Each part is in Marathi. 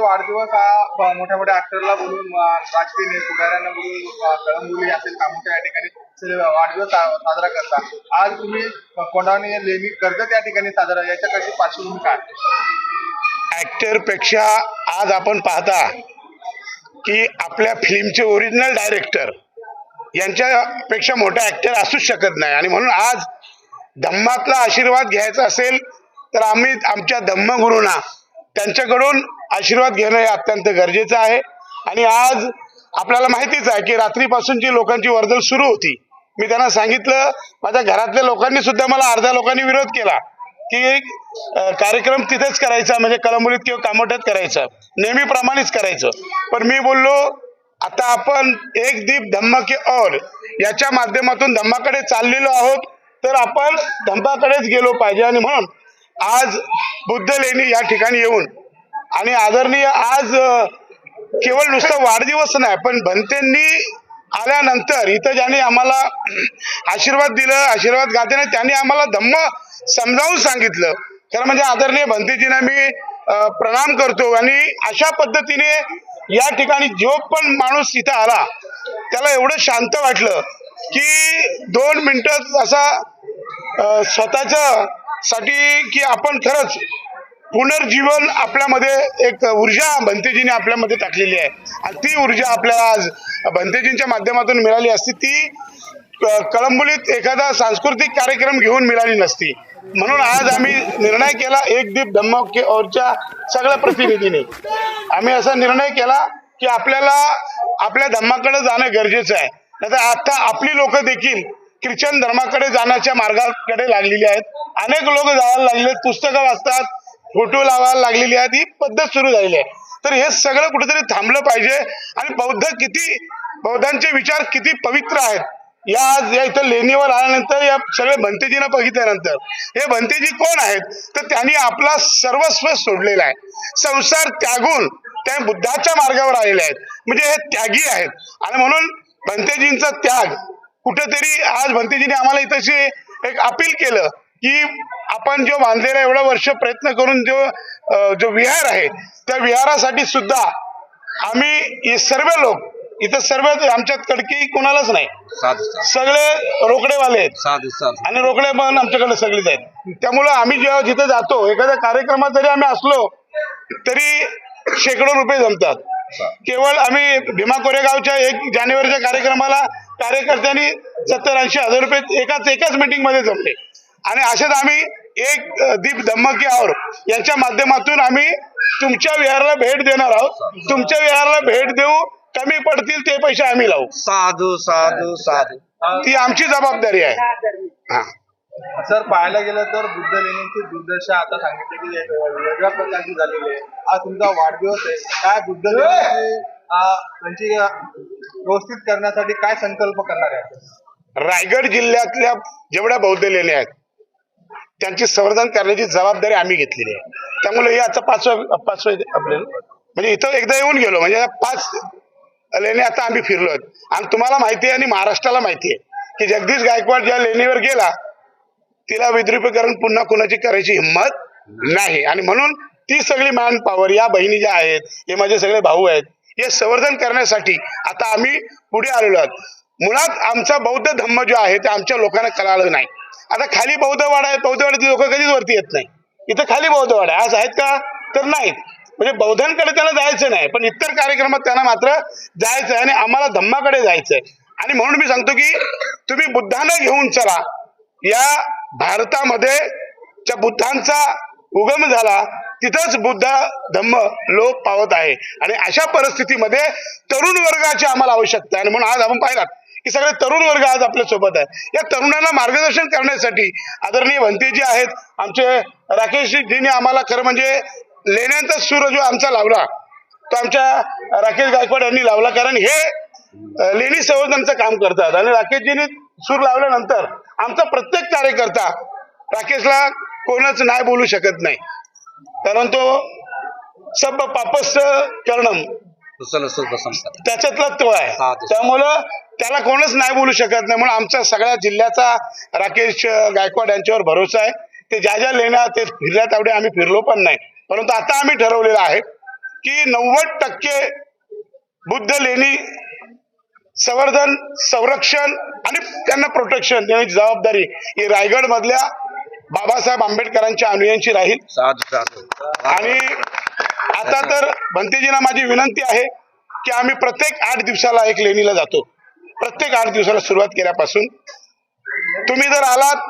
वाढदिवस हा मोठ्या मोठ्या ऍक्टरला बोलून राजकीय पुढाऱ्यांना बोलून कळंबोली असेल कामोठ्या या ठिकाणी वाढदिवस साजरा करता आज तुम्ही कोणाने लेणी कर्ज त्या ठिकाणी साजरा याच्याकडची पार्श्वभूमी काय? ऍक्टरपेक्षा आज आपण पाहता की आपल्या फिल्मचे ओरिजिनल डायरेक्टर यांच्यापेक्षा मोठा ऍक्टर असूच शकत नाही. आणि म्हणून आज धम्मातला आशीर्वाद घ्यायचा असेल तर आम्ही आमच्या धम्मगुरूंना त्यांच्याकडून आशीर्वाद घेणं हे अत्यंत गरजेचं आहे. आणि आज आपल्याला माहितीच आहे की रात्रीपासून जी लोकांची वर्दळ सुरू होती मी त्यांना सांगितलं माझ्या घरातल्या लोकांनी सुद्धा मला अर्ध्या लोकांनी विरोध केला की कार्यक्रम तिथेच करायचा म्हणजे कलंबुलीत किंवा कामोट्यात करायचा. नेहमीप्रमाणेच करायचं. पण मी बोललो आता आपण एक दीप धम्मा की और याच्या माध्यमातून धम्माकडे चाललेलो आहोत तर आपण धम्माकडेच गेलो पाहिजे. आणि म्हणून आज बुद्ध लेणी या ठिकाणी येऊन आणि आदरणीय आज केवळ नुसतं वाढदिवस नाही पण भंतेंनी आल्यानंतर इथं ज्यांनी आम्हाला आशीर्वाद दिलं आशीर्वाद गाते त्यांनी आम्हाला धम्म समजावून सांगितलं. खरं म्हणजे आदरणीय भंतेजींना मी प्रणाम करतो आणि अशा पद्धतीने या ठिकाणी जो पण माणूस इथं आला त्याला एवढं शांत वाटलं की दोन मिनिटं असा स्वतःच्या साठी की आपण खरंच पुनर्जीवन आपल्यामध्ये एक ऊर्जा भंतेजीने आपल्यामध्ये टाकलेली आहे. आणि ती ऊर्जा आपल्याला आज भंतेजींच्या माध्यमातून मिळाली असती ती क- कळंबोलीत एखादा सांस्कृतिक कार्यक्रम घेऊन मिळाली नसती. म्हणून आज आम्ही निर्णय केला एक दीप धम्मके ओरच्या सगळ्या प्रतिनिधीने. आम्ही असा निर्णय केला की आपल्याला आपल्या धम्माकडे जाणं गरजेचं आहे. नाही आता आपली लोक देखील ख्रिश्चन धर्माकडे जाण्याच्या मार्गाकडे लागलेली आहेत. अनेक लोक जायला लागले पुस्तकं वाचतात फोटो लावायला लागलेली आहेत ही पद्धत सुरू झालेली आहे. तर हे सगळं कुठेतरी थांबलं पाहिजे आणि बौद्ध किती बौद्धांचे विचार किती पवित्र आहेत या आज या इथं लेणीवर आल्यानंतर या सगळे भंतेजींना बघितल्यानंतर हे भंतेजी कोण आहेत? तर त्यांनी आपला सर्वस्व सोडलेला आहे. संसार त्यागून त्या बुद्धाच्या मार्गावर आलेले आहेत. म्हणजे हे त्यागी आहेत. आणि म्हणून भंतेजींचा त्याग कुठेतरी आज भंतेजीने आम्हाला इथंशी एक अपील केलं की आपण जो बांधलेला एवढं वर्ष प्रयत्न करून जो जो विहार आहे त्या विहारासाठी सुद्धा आम्ही हे सर्व लोक इथं सर्व आमच्यात कडकी कोणालाच नाही. सगळे रोकडेवाले आहेत. आणि रोकडे पण आमच्याकडे सगळेच आहेत. त्यामुळं आम्ही जेव्हा जिथे जातो एखाद्या कार्यक्रमात जरी आम्ही असलो तरी शेकडो रुपये जमतात. केवळ आम्ही भीमा कोरेगावच्या एक जानेवारीच्या कार्यक्रमाला कार्यकर्त्यांनी सत्तर ऐंशी हजार रुपये एकाच एकाच मीटिंगमध्ये जमले. आणि असेच आम्ही एक दीप धम्मकी और यांच्या माध्यमातून आम्ही तुमच्या विहाराला भेट देणार आहोत. तुमच्या विहाराला भेट देऊ कमी पडतील ते पैसे आम्ही लावू. साधू साधू साधू. ती आमची जबाबदारी आहे. हा. सर पाहायला गेलं तर बुद्ध लेण्यांची दुर्दशा आता सांगितली की वेगळ्या प्रकारची झालेली आहे. हा तुमचा वाढदिवस आहे. काय बुद्ध त्यांची व्यवस्थित करण्यासाठी काय संकल्प करणार आहे? रायगड जिल्ह्यातल्या जेवढ्या बौद्ध लेण्या आहेत त्यांची संवर्धन करण्याची जबाबदारी आम्ही घेतलेली आहे. त्यामुळे हे आता पाचवा पाचवा आपल्याला म्हणजे इथं एकदा येऊन गेलो म्हणजे पाच लेणी आता आम्ही फिरलो आणि तुम्हाला माहिती आहे आणि महाराष्ट्राला माहिती आहे की जगदीश गायकवाड ज्या लेणीवर गेला तिला विद्रुपीकरण पुन्हा कुणाची करायची हिंमत नाही. आणि म्हणून ती सगळी मॅन पॉवर या बहिणी ज्या आहेत हे माझे सगळे भाऊ आहेत हे संवर्धन करण्यासाठी आता आम्ही पुढे आलेलो आहोत. मुळात आमचा बौद्ध धम्म जो आहे ते आमच्या लोकांना कळालं नाही. आता खाली बौद्धवाडा आहे बौद्धवाड्याची लोक कधीच वरती येत नाही. इथं खाली बौद्धवाडा आहे. आज आहेत का? तर नाहीत. म्हणजे बौद्धांकडे त्यांना जायचं नाही. पण इतर कार्यक्रमात त्यांना मात्र जायचं आहे आणि आम्हाला धम्माकडे जायचं आहे आणि म्हणून मी सांगतो की तुम्ही बुद्धांना घेऊन चला. या भारतामध्ये ज्या बुद्धांचा उगम झाला तिथंच बुद्ध धम्म लोप पावत आहे. आणि अशा परिस्थितीमध्ये तरुण वर्गाची आम्हाला आवश्यकता आहे. आणि म्हणून आज आपण पाहिलात की सगळे तरुण वर्ग आज आपल्यासोबत आहे या तरुणांना मार्गदर्शन करण्यासाठी आदरणीय भंतेजी आहेत. आमचे राकेशजींनी आम्हाला खरं म्हणजे लेण्यांचा सूर जो आमचा लावला तो आमच्या राकेश गायकवाड यांनी लावला. कारण हे लेणी संवर्धनचं काम करतात. आणि राकेशजींनी सूर लावल्यानंतर आमचा प्रत्येक कार्यकर्ता राकेशला कोणच नाही बोलू शकत नाही. कारण तो सब पापस करणम संपत त्याच्यातला तो आहे. त्यामुळं त्याला कोणच नाही बोलू शकत नाही. म्हणून आमच्या सगळ्या जिल्ह्याचा राकेश गायकवाड यांच्यावर भरोसा आहे. ते ज्या ज्या लेण्या ते फिरल्या तेवढे आम्ही फिरलो पण नाही. परंतु आता आम्ही ठरवलेलं आहे की नव्वद टक्के बुद्ध लेणी संवर्धन संरक्षण आणि त्यांना प्रोटेक्शन देण्याची जबाबदारी ही रायगड मधल्या बाबासाहेब आंबेडकरांच्या अनुयांची राहील. आणि आता तर भंतेजींना माझी विनंती आहे की आम्ही प्रत्येक आठ दिवसाला एक लेणीला जातो. प्रत्येक आठ दिवसाला सुरुवात केल्यापासून. तुम्ही जर आलात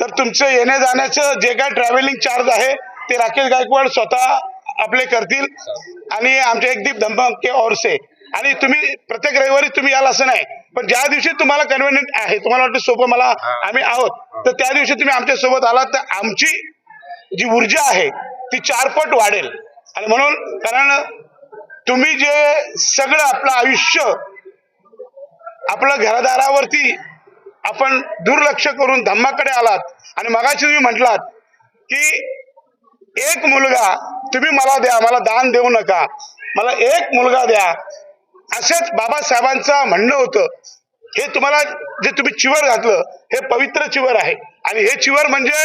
तर तुमचं येण्या जाण्याचं जे काय ट्रॅव्हलिंग चार्ज आहे ते राकेश गायकवाड स्वतः आपले करतील. आणि आमचे एकदीप धमके ओरसे आणि तुम्ही प्रत्येक रविवारी तुम्ही याल असं नाही. पण ज्या दिवशी तुम्हाला कन्व्हिनियंट आहे तुम्हाला वाटतं सोपं मला आम्ही आहोत तर त्या दिवशी तुम्ही आमच्यासोबत आलात तर आमची जी ऊर्जा आहे ती चारपट वाढेल. आणि म्हणून कारण तुम्ही जे सगळं आपलं आयुष्य आपलं घरादारावरती आपण दुर्लक्ष करून धम्माकडे आलात. आणि मगाशी तुम्ही म्हटलात की एक मुलगा तुम्ही मला द्या मला दान देऊ नका. मला एक मुलगा द्या. असेच बाबासाहेबांचं म्हणणं होतं. हे तुम्हाला जे तुम्ही चिवर घातलं हे पवित्र चिवर आहे. आणि हे चिवर म्हणजे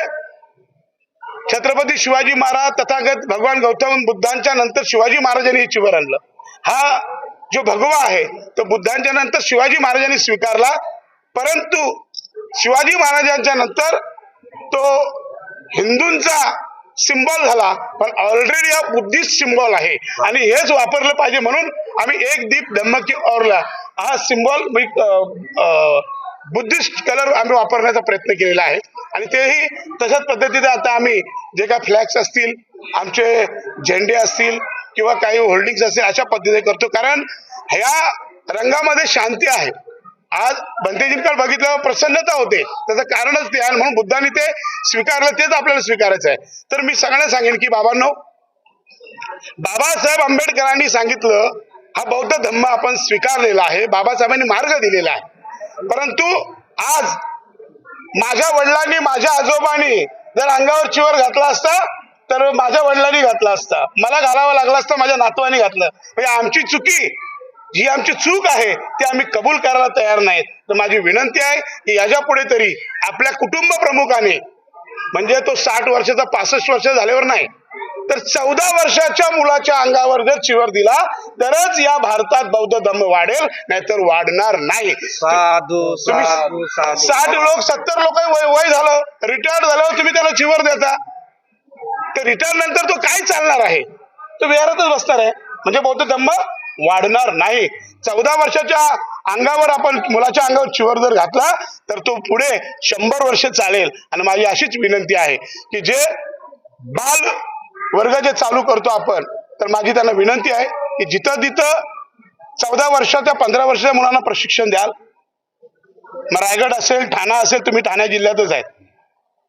छत्रपती शिवाजी महाराज तथागत भगवान गौतम बुद्धांच्या नंतर शिवाजी महाराजांनी हे चिवर आणलं. हा जो भगवा आहे तो बुद्धांच्या नंतर शिवाजी महाराजांनी स्वीकारला. परंतु शिवाजी महाराजांच्या नंतर तो हिंदूंचा सिम्बॉल झाला. पण ऑलरेडी हा बुद्धिस्ट सिम्बॉल आहे. आणि हेच वापरलं पाहिजे म्हणून आम्ही एक दीप धम्मकी ओरला. हा सिम्बॉल बुद्धिस्ट कलर आम्ही वापरण्याचा प्रयत्न केलेला आहे. आणि तेही तशाच पद्धतीने आता आम्ही जे काय फ्लॅग्स असतील आमचे झेंडे असतील किंवा काही होल्डिंग्स असे अशा पद्धतीने करतो. कारण ह्या रंगामध्ये शांती आहे. आज बंतेजींकडे बघितल्यावर प्रसन्नता होते. त्याचं कारणच ते आहे. म्हणून बुद्धांनी ते स्वीकारलं. तेच आपल्याला स्वीकारायचं आहे. तर मी सगळ्यांना सांगेन की बाबांनो बाबासाहेब आंबेडकरांनी सांगितलं हा बौद्ध धम्म आपण स्वीकारलेला आहे. बाबासाहेबांनी मार्ग दिलेला आहे. परंतु आज माझ्या वडिलांनी माझ्या आजोबांनी जर अंगावर चिवर घातला असता तर माझ्या वडिलांनी घातला असता. मला घालावं लागला असता माझ्या नातवानी घातलं. म्हणजे आमची चुकी जी आमची चूक आहे ती आम्ही कबूल करायला तयार नाहीत. तर माझी विनंती आहे की याच्यापुढे तरी आपल्या कुटुंब प्रमुखाने म्हणजे तो साठ वर्षाचा पासष्ट वर्ष झाल्यावर नाही तर चौदा वर्षाच्या मुलाच्या अंगावर जर चिवर दिला तरच या भारतात बौद्ध धम्म वाढेल नाहीतर वाढणार नाही. साधू साठ लोक सत्तर लोक वय वय झालं रिटायर्ड झाल्यावर तुम्ही त्याला चिवर देता. तर रिटायर नंतर तो काय चालणार आहे? तो विहारातच बसणार आहे. म्हणजे बौद्ध धम्म वाढणार नाही. चौदा वर्षाच्या अंगावर आपण मुलाच्या अंगावर चिवर जर घातला तर तो पुढे शंभर वर्ष चालेल. आणि माझी अशीच विनंती आहे की जे बाल वर्ग जे चालू करतो आपण तर माझी त्यांना विनंती आहे की जिथं तिथं चौदा वर्षाच्या पंधरा वर्षाच्या मुलांना प्रशिक्षण द्याल. मग रायगड असेल ठाणा असेल तुम्ही ठाणे जिल्ह्यातच आहेत.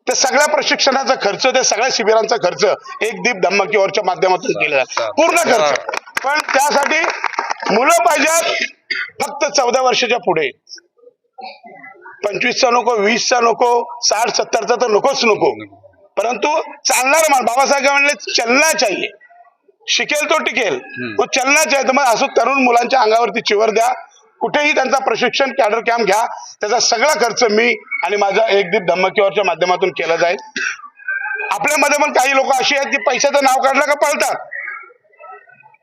त्या सगळ्या प्रशिक्षणाचा खर्च त्या सगळ्या शिबिरांचा खर्च एक दीप धम्मकीवरच्या माध्यमातून केला जातो पूर्ण खर्च. पण त्यासाठी मुलं पाहिजेत फक्त चौदा वर्षाच्या पुढे. पंचवीसचा नको वीसचा नको साठ सत्तरचा तर नकोच नको. परंतु चालणार मान बाबासाहेब म्हणले चलना चाहिए. शिकेल तो टिकेल. तो चलना चाहिए. तर मग असं तरुण मुलांच्या अंगावरती चिवर द्या. कुठेही त्यांचा प्रशिक्षण कॅडर कॅम्प घ्या. त्याचा सगळा खर्च मी आणि माझा एकदीप धम्मकीवरच्या माध्यमातून केला जाईल. आपल्यामध्ये पण काही लोक अशी आहेत की पैशाचं नाव काढलं का पळतात.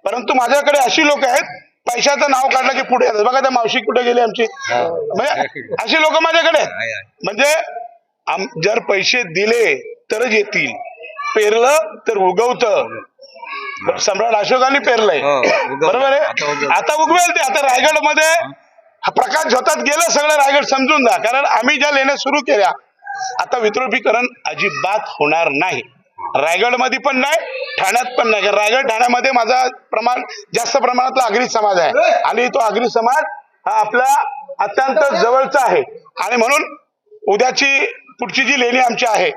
परंतु माझ्याकडे अशी लोक आहेत पैशाचं नाव काढलं की पुढे येतात. बघा त्या मावशी कुठे गेली आमची? म्हणजे अशी लोक माझ्याकडे आहेत. म्हणजे जर पैसे दिले तरच येतील. पेरलं तर उगवत. सम्राट अशोकांनी पेरलंय. हो. बरोबर आहे? आता उगवलं. ते. आता रायगडमध्ये प्रकाश झोतात गेलं सगळं रायगड समजून जा. कारण आम्ही ज्या लेण्या सुरू केल्या आता विद्रोपीकरण अजिबात होणार नाही. रायगडमध्ये पण नाही ठाण्यात पण नाही. कारण रायगड ठाण्यामध्ये माझा प्रमाण जास्त प्रमाणातला आगरी समाज आहे. आणि तो आगरी समाज हा आपला अत्यंत जवळचा आहे. आणि म्हणून उद्याची पुढची जी लेणी आमची आहे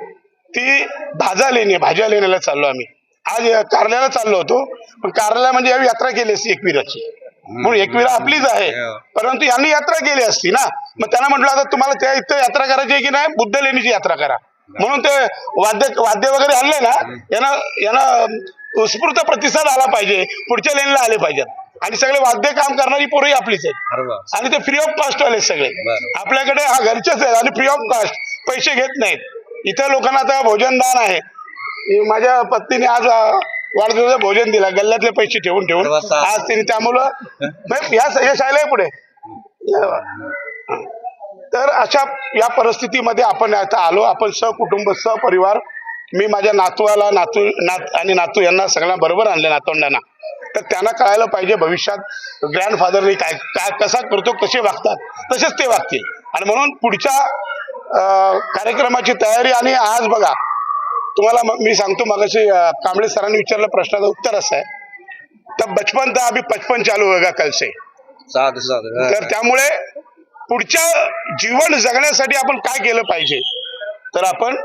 ती भाजा लेणी भाज्या लेण्याला चाललो आम्ही. आज कारल्याला चाललो होतो. पण कारल्या म्हणजे यात्रा केली असती एकविराची. म्हणून एकविरा आपलीच आहे. परंतु यांनी यात्रा केली असती ना. मग त्यांना म्हटलं आता तुम्हाला त्या इथं यात्रा करायची आहे की नाही? बुद्ध लेणीची यात्रा करा. म्हणून ते वाद्य वाद्य वगैरे आणले ना यांना यांना उत्स्फूर्त प्रतिसाद आला पाहिजे. पुढच्या लेणीला आले पाहिजेत. आणि सगळे वाद्य काम करणारी पोरही आपलीच आहेत. आणि ते फ्री ऑफ कॉस्ट वाले सगळे. आपल्याकडे हा घरचेच आहेत आणि फ्री ऑफ कॉस्ट पैसे घेत नाहीत. इथं लोकांना आता भोजनदान आहे. हे माझ्या पत्नीने आज अं, वाढदिवसाचं भोजन दिला गल्ल्यातले पैसे ठेवून ठेवून. आज त्यांनी त्यामुळं या या शाळेला पुढे. तर अशा या परिस्थितीमध्ये आपण आता आलो आपण सहकुटुंब सहपरिवार मी माझ्या नातवाला नातू नात आणि नातू यांना सगळ्यांना बरोबर आणले नातवंडांना. तर त्यांना कळायला पाहिजे भविष्यात ग्रँडफादरनी काय काय कसा करतो कसे वागतात तसेच ते वागतील. आणि म्हणून पुढच्या कार्यक्रमाची तयारी आणि आज बघा तुम्हाला म- सांगतो मगाशी कांबळे सरांनी विचारलं प्रश्नाचं उत्तर असं आहे. तर बचपन तर अभी पचपन चालू होगा कल से. तर त्यामुळे पुढच्या जीवन जगण्यासाठी आपण काय केलं पाहिजे? तर आपण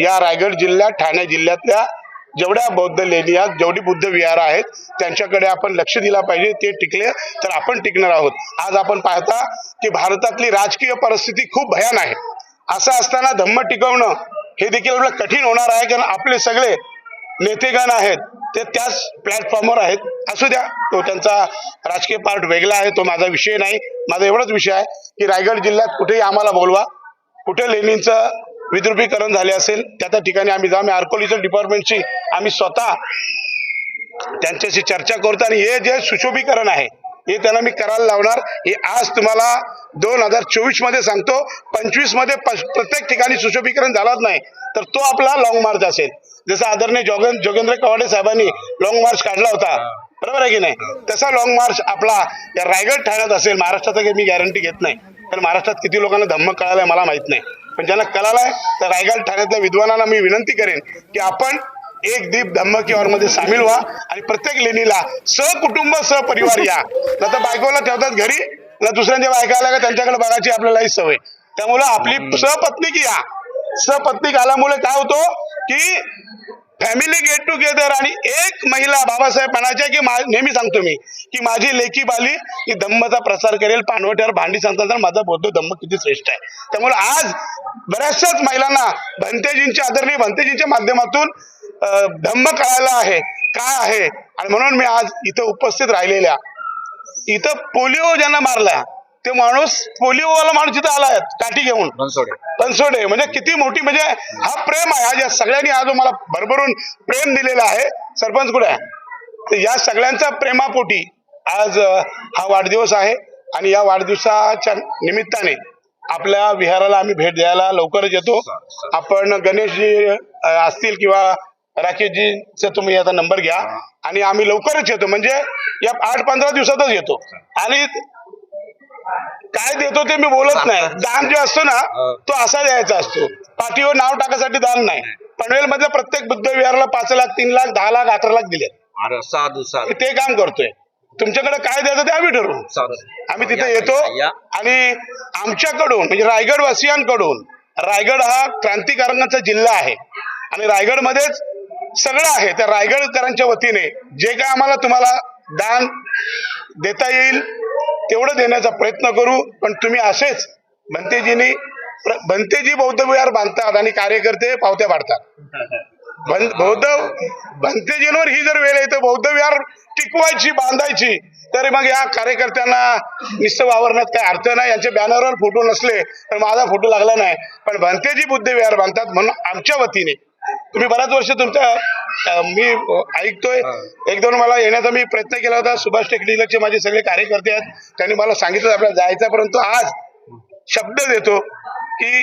या रायगड जिल्ह्यात ठाणे जिल्ह्यातल्या जेवढ्या बौद्ध लेणी आहेत जेवढी बुद्ध विहार आहेत त्यांच्याकडे आपण लक्ष दिला पाहिजे ते टिकले तर आपण टिकणार आहोत. आज आपण पाहता की भारतातली राजकीय परिस्थिती खूप भयान आहे. असं असताना धम्म टिकवणं हे देखील आपलं कठीण होणार आहे कारण आपले सगळे नेतेगण आहेत ते त्याच प्लॅटफॉर्मवर आहेत. असू द्या तो त्यांचा राजकीय पार्ट वेगळा आहे तो माझा विषय नाही. माझा एवढाच विषय आहे की रायगड जिल्ह्यात कुठेही आम्हाला बोलवा. कुठे लेणींचं विद्रुपीकरण झाले असेल त्या त्या ठिकाणी आम्ही जाऊ. आम्ही आर्कोलिजन डिपार्टमेंटशी आम्ही स्वतः त्यांच्याशी चर्चा करतो. आणि हे जे सुशोभीकरण आहे हे त्यांना मी करायला लावणार. हे आज तुम्हाला दोन हजार चोवीसमध्ये सांगतो. पंचवीसमध्ये प्रत्येक ठिकाणी सुशोभीकरण झालाच नाही. तर तो आपला लॉंग मार्च असेल. जसं आदरणीय जोगेंद्र जोगेंद्र कवाडे साहेबांनी लॉंग मार्च काढला होता. बरोबर आहे की नाही? तसा लॉंग मार्च आपला या रायगड ठाण्यात असेल. महाराष्ट्रात काही मी गॅरंटी घेत नाही. कारण महाराष्ट्रात किती लोकांना धम्म कळालाय मला माहीत नाही. पण ज्यांना कळालाय तर रायगड ठाण्यातल्या विद्वानांना मी विनंती करेन की आपण एक दीप धम्म किंवा मध्ये सामील व्हा आणि प्रत्येक लेणीला सहकुटुंब सहपरिवार या. न तर बायकोला ठेवतात घरी न दुसऱ्यांच्या बायका आल्या का त्यांच्याकडे बघायची आपल्यालाही सवय. त्यामुळं आपली सहपत्नीक या. सहपत्नीक आल्यामुळे काय होतो की फॅमिली गेट टुगेदर आणि एक महिला बाबासाहेब म्हणायच्या की नेहमी सांगतो मी की माझी लेकी बाली ही धम्मचा प्रसार करेल पानवट्यावर भांडी सांगतात तर माझा बौद्ध धम्म किती श्रेष्ठ आहे. त्यामुळे आज बऱ्याचशाच महिलांना भंतेजींच्या आदरणीय भंतेजींच्या माध्यमातून धम्म कळायला आहे. काय आहे? आणि म्हणून मी आज इथं उपस्थित राहिलेल्या. इथं पोलिओ ज्यांना मारला ते माणूस पोलिओवाला माणूस इथं आलाय काठी घेऊन. बनसोडे. म्हणजे किती मोठी म्हणजे हा प्रेम आहे. आज या सगळ्यांनी आज मला भरभरून प्रेम दिलेलं आहे. सरपंच कुठे आहे? या सगळ्यांच्या प्रेमापोटी आज हा वाढदिवस आहे. आणि या वाढदिवसाच्या निमित्ताने आपल्या विहाराला आम्ही भेट द्यायला लवकरच येतो. आपण गणेशजी असतील किंवा राकेशजीचा तुम्ही आता नंबर घ्या आणि आम्ही लवकरच येतो. म्हणजे या आठ पंधरा दिवसातच येतो. आणि काय देतो ते मी बोलत नाही. दान जे असतो ना तो असा द्यायचा असतो. पाठीवर नाव टाकासाठी दान नाही. पनवेल मधल्या प्रत्येक बुद्ध विहाराला पाच लाख तीन लाख दहा लाख अकरा लाख दिले साधू साधू. ते काम करतोय. तुमच्याकडे काय द्यायचं ते आम्ही ठरवू. आम्ही तिथे येतो. आणि आमच्याकडून म्हणजे रायगड वासियांकडून रायगड हा क्रांतिकारकांचा जिल्हा आहे. आणि रायगड मध्येच सगळं आहे त्या रायगडकरांच्या वतीने. जे काय आम्हाला तुम्हाला दान देता येईल तेवढं देण्याचा प्रयत्न करू. पण तुम्ही असेच भंतेजींनी भंतेजी बौद्ध विहार बांधतात आणि कार्यकर्ते पावत्या पाडतात. बौद्ध भंतेजींवर ही जर वेळ येते बौद्ध विहार टिकवायची बांधायची तर मग या कार्यकर्त्यांना निस्त वावरण्यात काही अर्थ नाही. यांचे बॅनरवर फोटो नसले तर माझा फोटो लागला नाही. पण भंतेजी बुद्ध विहार बांधतात म्हणून आमच्या वतीने तुम्ही बऱ्याच वर्ष तुमच्या मी ऐकतोय. एक दोन मला येण्याचा मी प्रयत्न केला होता. सुभाष टेकडीलचे माझे सगळे कार्यकर्ते आहेत. त्यांनी मला सांगितलं आपल्याला जायचं आहे, परंतु आज शब्द देतो की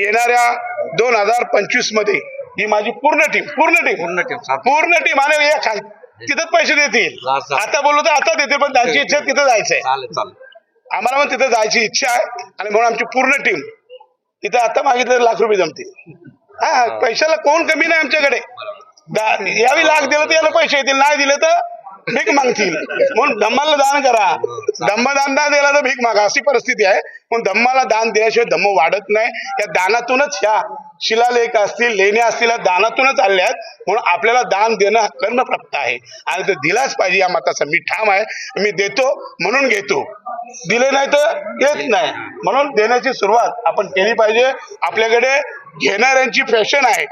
येणाऱ्या दोन हजार पंचवीसमध्ये ही माझी पूर्ण टीम पूर्ण टीम पूर्ण टीम पूर्ण टीम आणि या तिथंच पैसे देतील. आता बोललो तर आता देतील पण त्यांची इच्छा आहे तिथं जायचंय. चालेल चालेल. आम्हाला पण तिथं जायची इच्छा आहे आणि म्हणून आमची पूर्ण टीम तिथं आता मागितलं लाख रुपये जमतील. हा पैशाला कोण कमी नाही आमच्याकडे. दा- यावी लाख दिलं तर याला पैसे येतील नाही दिले तर भीक मागतील. म्हणून धम्माला दान करा. धम्मदान नाही दिला तर भीक मागा. अशी परिस्थिती आहे. म्हणून धम्माला दान दिल्याशिवाय धम्म वाढत नाही. या दानातूनच ह्या शिलालेख असतील लेण्या असतील या दानातूनच आल्या आहेत. म्हणून आपल्याला दान देणं हा कर्मप्राप्त आहे. आणि ते दिलाच पाहिजे या मताचा. मी ठाम आहे. मी देतो म्हणून घेतो. दिले नाही तर येत नाही. म्हणून देण्याची सुरुवात आपण केली पाहिजे. आपल्याकडे घेणाऱ्यांची फॅशन आहे.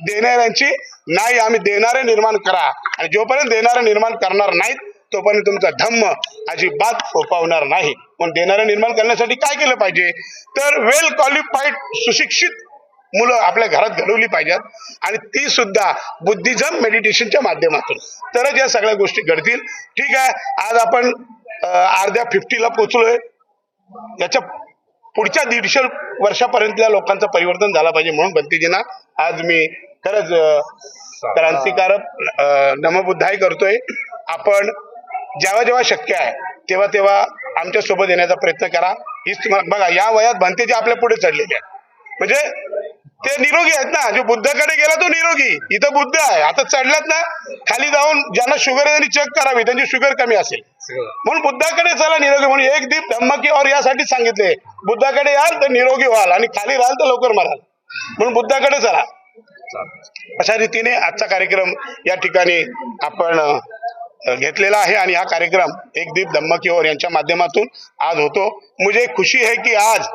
देणाऱ्यांची नाही आम्ही देणारे निर्माण करा. आणि जोपर्यंत देणारे निर्माण करणार नाहीत तोपर्यंत तुमचा धम्म अजिबात फोपावणार नाही. म्हणून देणारे निर्माण करण्यासाठी काय केलं पाहिजे? तर वेल क्वालिफाईड सुशिक्षित मुलं आपल्या घरात घडवली पाहिजेत. आणि ती सुद्धा बुद्धिझम मेडिटेशनच्या माध्यमातून. तरच या सगळ्या गोष्टी घडतील. ठीक आहे. आज आपण अर्ध्या फिफ्टीला पोचलोय याच्या पुढच्या दीडशे वर्षापर्यंतल्या लोकांचं परिवर्तन झालं पाहिजे म्हणून बंतीजींना आज मी खरंच क्रांतिकारक अं, नमबुद्धाई करतोय. आपण जेव्हा जेव्हा शक्य आहे तेव्हा तेव्हा आमच्यासोबत येण्याचा प्रयत्न करा. हीच तुम्हाला बघा या वयात भंतेजी आपल्या पुढे चढलेले आहेत. म्हणजे ते निरोगी आहेत ना. जो बुद्धाकडे गेला तो निरोगी. इथं बुद्ध आहे. आता चढल्यात ना खाली जाऊन ज्यांना शुगर आहे त्यांनी चेक करावी. त्यांची शुगर कमी असेल. म्हणून बुद्धाकडे चला निरोगी म्हणून एक दीप धम्मकी और यासाठी सांगितले. बुद्धाकडे याल तर निरोगी व्हाल आणि खाली राहाल तर लवकर मराल. म्हणून बुद्धाकडे चला. अशा रीतीने आजचा कार्यक्रम या ठिकाणी आपण घेतलेला आहे आणि हा कार्यक्रम एक दीप धम्मकी और यांच्या माध्यमातून आज होतो. मुझे खुशी है की आज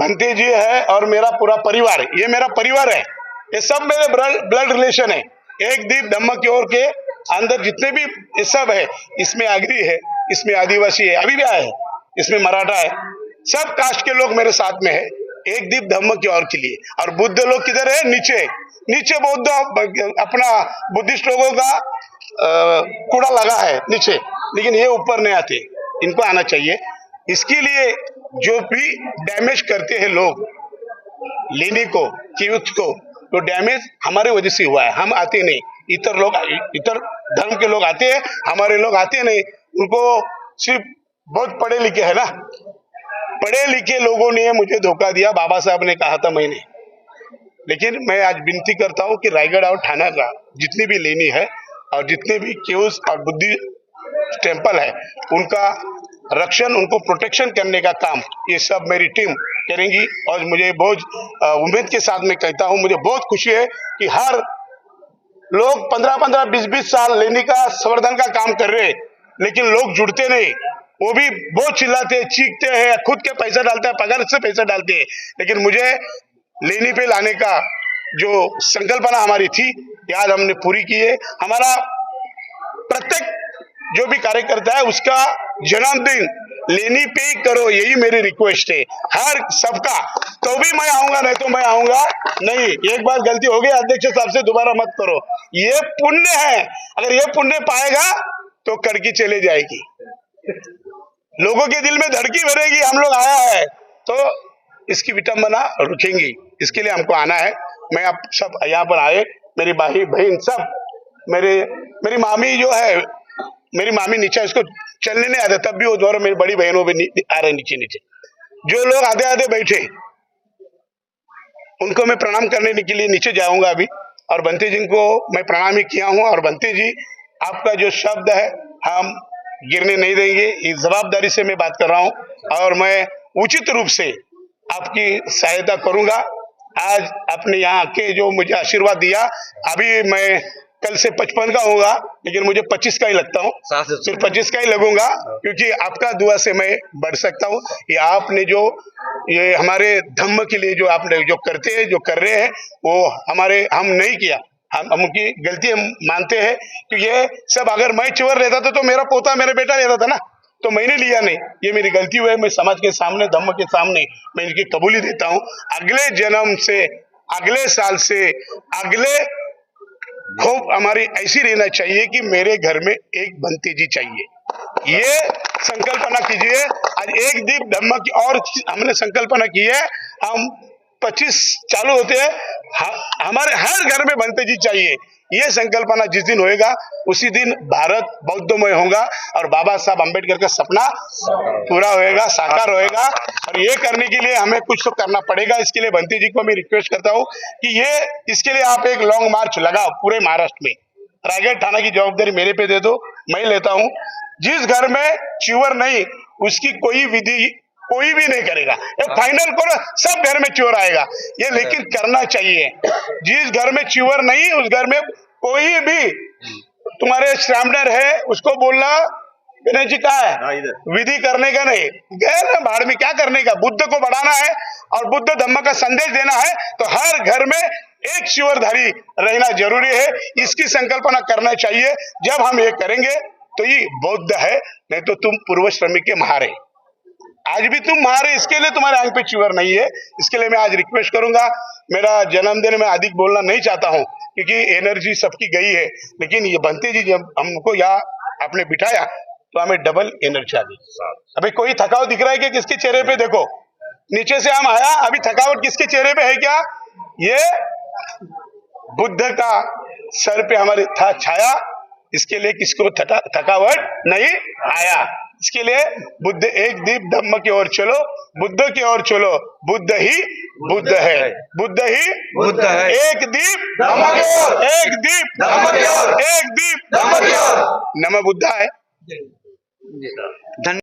भंते जी है और मेरा पूरा परिवार ये मेरा परिवार है. ये सब मेरे ब्लड रिलेशन है. एक दीप धम्मकी और ओर के अंदर जितने भी सब है, इसमें आगरी है, इसमें आदिवासी है, अभी भी आए हैं, इसमें मराठा है। सब कास्ट के लोग मेरे साथ में है। एक दीप धम्म की ओर के लिए। और बुद्ध लोग किधर है? नीचे। नीचे बौद्ध अपना बुद्धिस्ट लोगों का कूड़ा लगा है नीचे। लेकिन ये ऊपर नहीं आते। इनको आना चाहिए। इसके लिए जो भी डैमेज करते हैं लोग, लेनी को यूथ को तो डैमेज हमारे वजह से हुआ है। हम आते नहीं। इतर लोग, इतर धर्म के लोग आते हैं, हमारे लोग आते नहीं। उनको सिर्फ़ बहुत पढ़े लिखे है ना? पढ़े लिखे लोगों ने मुझे धोखा दिया, बाबा साहब ने कहा था मैंने। लेकिन मैं आज विनती करता हूँ कि रायगढ़ और ठाणा का जितनी भी लेनी है और जितने भी केव्स और बुद्धि टेंपल है, उनका रक्षण, उनको प्रोटेक्शन करने का काम, ये सब मेरी टीम करेंगी। और मुझे बहुत उम्मीद के साथ मैं कहता हूँ, मुझे बहुत खुशी है कि हर लोग पंद्रह पंद्रह बीस बीस साल लेने का संवर्धन का काम कर रहे लेकिन लोग जुड़ते नहीं। वो भी बहुत चिल्लाते चीखते हैं, खुद के पैसा डालते हैं, पगार से पैसा डालते हैं। लेकिन मुझे लेनी पे लाने का जो संकल्पना हमारी थी, याद हमने पूरी की है। हमारा प्रत्येक जो भी कार्यकर्ता है, उसका जन्मदिन लेनी पे करो, यही मेरी रिक्वेस्ट है। हर सबका तो भी मैं आऊँगा, नहीं तो मैं आऊँगा नहीं। एक बार गलती हो गई, अध्यक्ष साहब से दोबारा मत करो। ये पुण्य है। अगर ये पुण्य पाएगा तो कड़की चले जाएगी। लोगों के दिल में धड़की भरेगी, हम लोग आया है। तो इसकी विटंबना रुकेंगी। इसके लिए हमको आना है। मैं आप सब यहाँ पर आए। मेरी भाई, बहन सब, मेरे, मेरी मामी जो है मेरी मामी नीचे इसको चलने नहीं आता, तब भी वो दोनों मेरी बड़ी बहनों पे आ रहे नीचे नीचे। जो लोग आधे आधे बैठे, उनको मैं प्रणाम करने के लिए नीचे जाऊँगा अभी, और बंते जी को मैं प्रणाम ही किया हूँ, और बंते जी, आपका जो शब्द है, हम गिरने नहीं देंगे, इस जवाबदारी से मैं बात कर रहा हूँ, और मैं उचित रूप से आपकी सहायता करूँगा। आज अपने यहाँ के जो मुझे आशीर्वाद दिया, अभी मैं कल से पचपन का होगा लेकिन मुझे पच्चीस का ही लगता हूँ। सिर्फ़ पच्चीस का ही लगूँगा क्योंकि आपका दुआ से मैं बढ़ सकता हूँ। ये आपने जो ये हमारे धम्म के लिए जो आपने जो करते हैं जो कर रहे हैं वो हमारे हम नहीं किया। हम हम उनकी गलती हम मानते हैं कि ये सब अगर मैं चिवर रहता था तो मेरा पोता मेरा बेटा रहता था ना। तो मैंने लिया नहीं। ये मेरी गलती हुई है मैं समाज के सामने धम्म के सामने मैं इनकी कबूली देता हूँ। अगले जन्म से अगले साल से अगले होप हमारी ऐसी रहना चाहिए कि मेरे घर में एक बंती जी चाहिए। ये संकल्पना कीजिए। आज एक दीप धम्म की और हमने संकल्पना की है। हम 25 चालू होते हैं। हमारे हर घर में बनते जी चाहिए। ये संकल्पना जिस दिन होएगा, उसी दिन भारत बौद्धमय होगा और बाबा साहब अंबेडकर का सपना पूरा होएगा, साकार होएगा। और ये करने के लिए हमें कुछ तो करना पड़ेगा। इसके लिए बंती जी को मैं रिक्वेस्ट करता हूँ कि ये, इसके लिए आप एक लॉन्ग मार्च लगाओ पूरे महाराष्ट्र में। रायगढ़ थाना की जवाबदारी मेरे पे दे दो, मैं लेता हूँ। जिस घर में चिवर नहीं, उसकी कोई विधि कोई भी नहीं करेगा। ये फाइनल करो सब घर में चोर आएगा। ये लेकिन करना चाहिए। जिस घर में चिवर नहीं उस घर में कोई भी तुम्हारे स्टैंडर है उसको बोलना विनय जी कहा है। विधि करने का नहीं। गए ना बाढ़ में क्या करने का? बुद्ध को बढ़ाना है और बुद्ध धम्म का संदेश देना है तो हर घर में एक शिवरधारी रहना ज़रूरी है। इसकी संकल्पना करना चाहिए। जब हम ये करेंगे तो ये बौद्ध है नहीं तो तुम पूर्व श्रमिक के महारे। आज भी तुम मारे, इसके लिए तुम्हारे आँख पे चिवर नहीं है। इसके लिए मैं आज रिक्वेस्ट करूँगा, मेरा जन्मदिन में अधिक बोलना नहीं चाहता हूँ, क्योंकि एनर्जी सबकी गई है। लेकिन ये बनते जी, जब हमको यहाँ आपने बिठाया तो हमें डबल एनर्जी आ गई। अभी कोई थकावट दिख रहा है कि किसके चेहरे पे? देखो, नीचे से हम आया, अभी थकावट किसके चेहरे पे है क्या? ये बुद्ध का सर पे हमारे था छाया, इसके लिए किसको थका, थकावट नहीं आया। इसके लिए बुद्ध एक दीप धम्म की ओर चलो बुद्ध की ओर चलो बुद्ध ही बुद्ध है। बुद्ध ही बुद्ध है। एक दीप धम्म की ओर। एक दीप धम्म की ओर। एक दीप धम्म की ओर। नम बुद्ध है धन्य